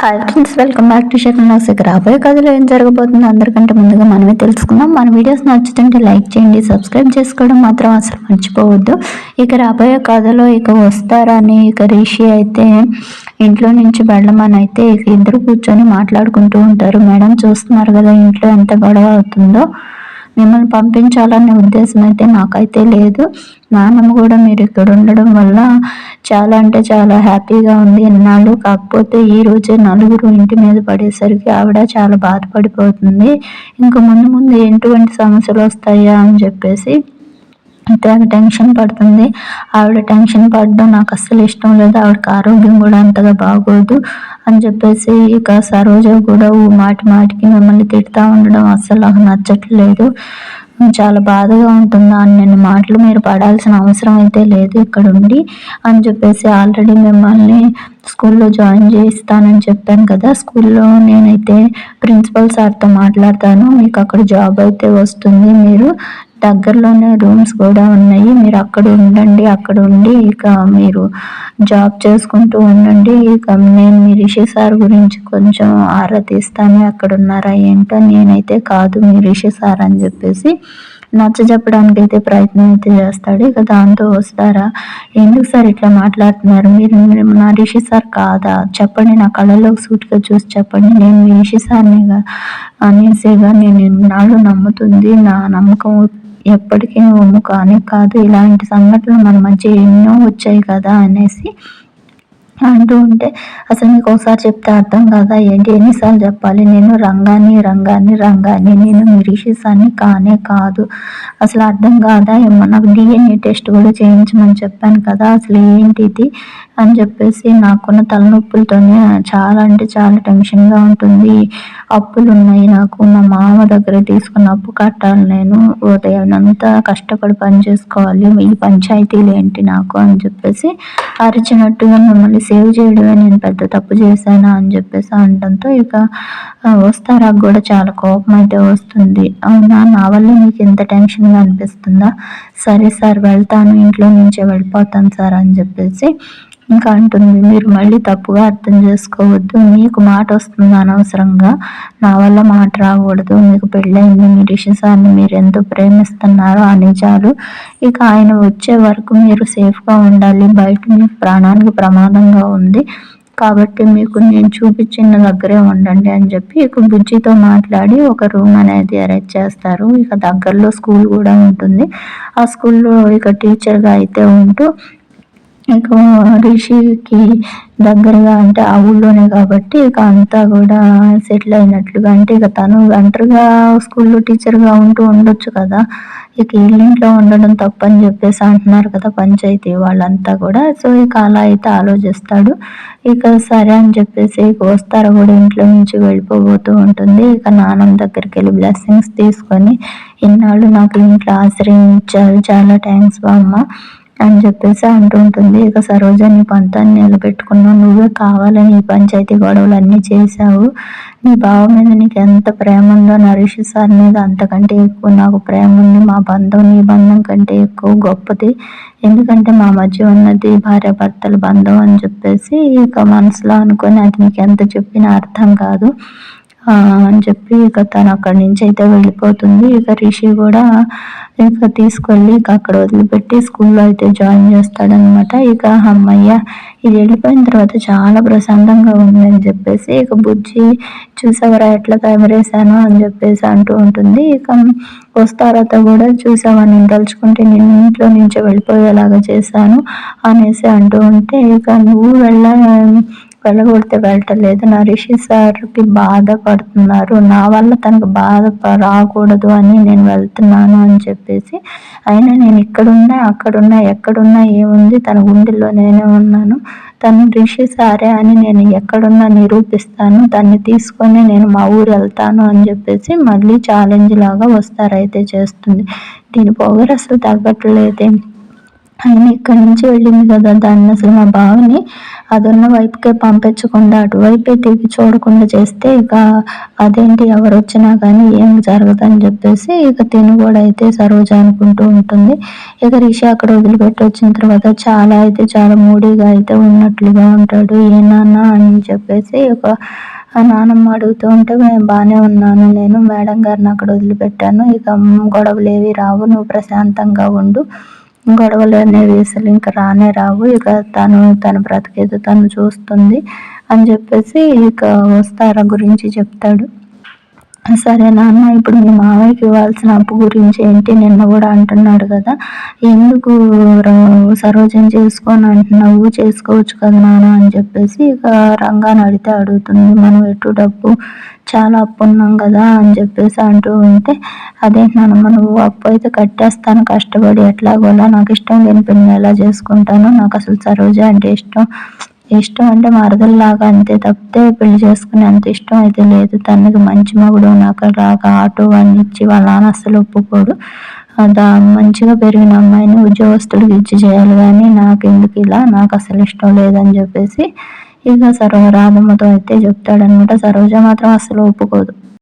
Hi friends welcome back to షెక్ నాసిక్ రాబోయే కథలో ఏం జరగబోతుందో అందరికంటే ముందుగా మనమే తెలుసుకుందాం. మన వీడియోస్ నచ్చుతుంటే లైక్ చేయండి సబ్స్క్రైబ్ చేసుకోవడం మాత్రం అసలు మర్చిపోవద్దు. ఇక రాబోయే కథలో ఇక వస్తారని ఇక రిషి అయితే ఇంట్లో నుంచి వెళ్ళమని అయితే ఇక ఇద్దరు కూర్చొని మాట్లాడుకుంటూ ఉంటారు. మేడం చూస్తున్నారు కదా ఇంట్లో ఎంత గొడవ అవుతుందో. మిమ్మల్ని పంపించాలనే ఉద్దేశం అయితే నాకైతే లేదు. నాన్నమ్మ కూడా మీరు ఇక్కడ ఉండడం వల్ల చాలా అంటే చాలా హ్యాపీగా ఉంది ఎన్నాళ్ళు. కాకపోతే ఈ రోజే నలుగురు ఇంటి మీద పడేసరికి ఆవిడ చాలా బాధపడిపోతుంది. ఇంకా ముందు ముందు ఎటువంటి సమస్యలు వస్తాయా అని చెప్పేసి తెగ టెన్షన్ పడుతుంది. ఆవిడ టెన్షన్ పడడం నాకు అస్సలు ఇష్టం లేదు. ఆవిడకి ఆరోగ్యం కూడా అంతగా బాగోదు. అని చెప్పేసి ఇక సరోజ కూడా మాటి మాటికి మిమ్మల్ని తిడతా ఉండడం అస్సలు నాకు నచ్చట్లేదు. చాలా బాధగా ఉంటుంది అని నేను మాటలు మీరు పడాల్సిన అవసరం అయితే లేదు ఇక్కడ ఉండి అని చెప్పేసి ఆల్రెడీ మిమ్మల్ని స్కూల్లో జాయిన్ చేస్తానని చెప్పాను కదా. స్కూల్లో నేనైతే ప్రిన్సిపల్ సార్తో మాట్లాడతాను. మీకు అక్కడ జాబ్ అయితే వస్తుంది. మీరు దగ్గరలోనే రూమ్స్ కూడా ఉన్నాయి. మీరు అక్కడ ఉండండి అక్కడ ఉండి ఇక మీరు జాబ్ చేసుకుంటూ ఉండండి. ఇక నేను మీ రిషి సార్ గురించి కొంచెం ఆరా తీస్తాను అక్కడ ఉన్నారా ఏంటో నేనైతే కాదు మీ రిషి సార్ అని చెప్పేసి నచ్చ చెప్పడానికి అయితే ప్రయత్నం అయితే చేస్తాడు. ఇక దాంతో వస్తారా? ఎందుకు సార్ ఇట్లా మాట్లాడుతున్నారు? మీరు నా రిషి సార్ కాదా? చెప్పండి నా కళ్ళలో సూట్గా చూసి చెప్పండి. నేను మీ రిషి సార్ని అనేసేగా నేను నాళ్ళు నమ్ముతుంది. నా నమ్మకం ఎప్పటికీ ఒమ్ము కానే కాదు ఇలాంటి సంఘటనలు మన మధ్య ఎన్నో వచ్చాయి కదా అనేసి అంటూ ఉంటే అసలు మీకు ఒకసారి చెప్తే అర్థం కాదా? ఏంటి? ఎన్నిసార్లు చెప్పాలి? నేను రంగాన్ని రంగాన్ని రంగాన్ని నేను మిరిషిసాన్ని కానే కాదు. అసలు అర్థం కాదా? ఏమో నాకు డిఎన్ఏ టెస్ట్ కూడా చేయించమని చెప్పాను కదా అసలు ఏంటిది అని చెప్పేసి నాకున్న తలనొప్పులతోనే చాలా అంటే చాలా టెన్షన్గా ఉంటుంది. అప్పులు ఉన్నాయి నాకు. మా మామ దగ్గర తీసుకున్న అప్పు కట్టాలి నేను. ఉదయం అంతా కష్టపడి పని చేసుకోవాలి. ఈ పంచాయతీలు ఏంటి నాకు? అని చెప్పేసి అరిచినట్టుగా మిమ్మల్ని సేవ్ చేయడమే నేను పెద్ద తప్పు చేశానా అని చెప్పేసి అనడంతో ఇక వస్తారా? కూడా చాలా కోపం అయితే వస్తుంది. అవునా? నా వల్ల మీకు ఎంత టెన్షన్గా అనిపిస్తుందా? సరే సార్ వెళ్తాను. ఇంట్లో నుంచే వెళ్ళిపోతాను సార్ అని చెప్పేసి ఇంకా అంటుంది మీరు మళ్ళీ తప్పుగా అర్థం చేసుకోవద్దు. మీకు మాట వస్తుంది అనవసరంగా. నా వల్ల మాట రాకూడదు. మీకు పెళ్ళైంది మీ రిషి సార్ని మీరు ఎంతో ప్రేమిస్తున్నారో ఆ నిజాలు ఇక ఆయన వచ్చే వరకు మీరు సేఫ్గా ఉండాలి. బయట మీకు ప్రాణానికి ప్రమాదంగా ఉంది. కాబట్టి మీకు నేను చూపించిన దగ్గరే ఉండండి అని చెప్పి ఇక బుజ్జితో మాట్లాడి ఒక రూమ్ అనేది అరేంజ్ చేస్తారు. ఇక దగ్గరలో స్కూల్ కూడా ఉంటుంది. ఆ స్కూల్లో ఇక టీచర్గా అయితే ఉంటూ ఇంకా రిషికి దగ్గరగా అంటే ఆ ఊళ్ళోనే కాబట్టి ఇక అంతా కూడా సెటిల్ అయినట్లుగా అంటే ఇక తను ఒంటరిగా స్కూల్లో టీచర్గా ఉంటూ ఉండొచ్చు కదా. ఇక ఇల్లింట్లో ఉండడం తప్పని చెప్పేసి అంటున్నారు కదా పంచాయతీ వాళ్ళంతా కూడా. సో ఇక అలా అయితే ఆలోచిస్తాడు. ఇక సరే అని చెప్పేసి ఇక వస్తారు కూడా ఇంట్లో నుంచి వెళ్ళిపోబోతూ ఉంటుంది. ఇక నాన్న దగ్గరికి వెళ్ళి బ్లెస్సింగ్స్ తీసుకొని ఇన్నాళ్ళు నాకు ఇంట్లో ఆశ్రయించారు. చాలా థ్యాంక్స్ బామ్మ. అని చెప్పేసి అంటుంటుంది ఇక సరోజ నీ పంతాన్ని నిలబెట్టుకున్నావు. నువ్వే కావాలని ఈ పంచాయతీ గొడవలు అన్నీ చేశావు. నీ బావ మీద నీకు ఎంత ప్రేమ ఉందో నరేష్ సార్ మీద అంతకంటే ఎక్కువ. నాకు ప్రేమ ఉంది మా బంధం నీ బంధం కంటే ఎక్కువ గొప్పది. ఎందుకంటే మా మధ్య ఉన్నది భార్య భర్తల బంధం అని చెప్పేసి ఇక మనసులో అనుకొని అది నీకు ఎంత చెప్పినా అర్థం కాదు. అని చెప్పి ఇక తను అక్కడి నుంచి అయితే వెళ్ళిపోతుంది. ఇక రిషి కూడా ఇక తీసుకెళ్ళి ఇక అక్కడ వదిలిపెట్టి స్కూల్లో అయితే జాయిన్ చేస్తాడనమాట ఇక అమ్మయ్య ఇది వెళ్ళిపోయిన తర్వాత చాలా ప్రశాంతంగా ఉంది అని చెప్పేసి ఇక బుజ్జి చూసావరా ఎట్లా తయారేసాను అని చెప్పేసి అంటూ ఉంటుంది. ఇక వస్తారత కూడా చూసావా నేను తలుచుకుంటే నేను ఇంట్లో నుంచి వెళ్ళిపోయేలాగా చేశాను అనేసి అంటూ ఉంటే ఇక నువ్వు వెళ్ళ వెళ్ళగొడితే వెళ్ళటలేదు. నా రిషి సార్కి బాధపడుతున్నారు. నా వల్ల తనకు బాధ రాకూడదు అని నేను వెళ్తున్నాను అని చెప్పేసి అయినా నేను ఇక్కడున్నా అక్కడున్నా ఎక్కడున్నా ఏముంది తన గుండెల్లో నేనే ఉన్నాను. తను రిషి సారే అని నేను ఎక్కడున్నా నిరూపిస్తాను. దాన్ని తీసుకొని నేను మా ఊరు వెళ్తాను అని చెప్పేసి మళ్ళీ ఛాలెంజ్ లాగా వస్తారైతే చేస్తుంది. దీని పొగరు అసలు తగ్గట్లేదే ఆయన ఇక్కడి నుంచి వెళ్ళింది కదా దాన్ని అసలు మా బావని. అదున్న వైపుకే పంపించకుండా అటువైపే తిరిగి చూడకుండా చేస్తే ఇక అదేంటి ఎవరు వచ్చినా కానీ ఏం జరగదని చెప్పేసి ఇక తిని కూడా అయితే సరోజ అనుకుంటూ ఉంటుంది. ఇక రిషి అక్కడ వదిలిపెట్టి వచ్చిన తర్వాత చాలా అయితే చాలా మూడీగా అయితే ఉన్నట్లుగా ఉంటాడు. ఏ అని చెప్పేసి ఒక నానమ్మ అడుగుతూ ఉంటే మేము బాగానే ఉన్నాను. నేను మేడం గారిని అక్కడ వదిలిపెట్టాను. ఇక గొడవలు ఏవి రావు. నువ్వు ప్రశాంతంగా ఉండు. గొడవలు అనేవి అసలు ఇంకా రానే రావు. ఇక తను తన బ్రతికేదో తను చూస్తుంది అని చెప్పేసి ఇక వస్తారా గురించి చెప్తాడు. సరే నాన్న ఇప్పుడు మీ మామయ్యకి ఇవ్వాల్సిన అప్పు గురించి ఏంటి? నిన్న కూడా అంటున్నాడు కదా. ఎందుకు సరోజం చేసుకొని అంటున్నావు? చేసుకోవచ్చు కదా నాన్న అని చెప్పేసి ఇక రంగాన్ని అడిగితే అడుగుతుంది. మనం ఎటు డబ్బు చాలా అప్పు ఉన్నాం కదా అని చెప్పేసి అంటూ ఉంటే అదే నాన్నమ్మ నువ్వు అప్పు అయితే కట్టేస్తాను కష్టపడి ఎట్లాగోలా. నాకు ఇష్టం లేని పెళ్ళి ఎలా చేసుకుంటాను. నాకు అసలు సరోజ అంటే ఇష్టం. ఇష్టం అంటే మరదల్లాగా అంతే తప్పితే పెళ్ళి చేసుకునే అంత ఇష్టం అయితే లేదు. తనకి మంచి మగుడు నాకు లాగా ఆటో అని ఇచ్చి వాళ్ళ నాన్న అస్సలు ఒప్పుకోడు. దా మంచిగా పెరిగిన అమ్మాయిని ఉద్యోగస్తులకు ఇచ్చి చేయాలి కానీ నాకు ఎందుకు ఇలా? నాకు అసలు ఇష్టం లేదని చెప్పేసి ఇక సరో రాధమ్మతో అయితే చెప్తాడనమాట సరోజ మాత్రం అస్సలు ఒప్పుకోదు.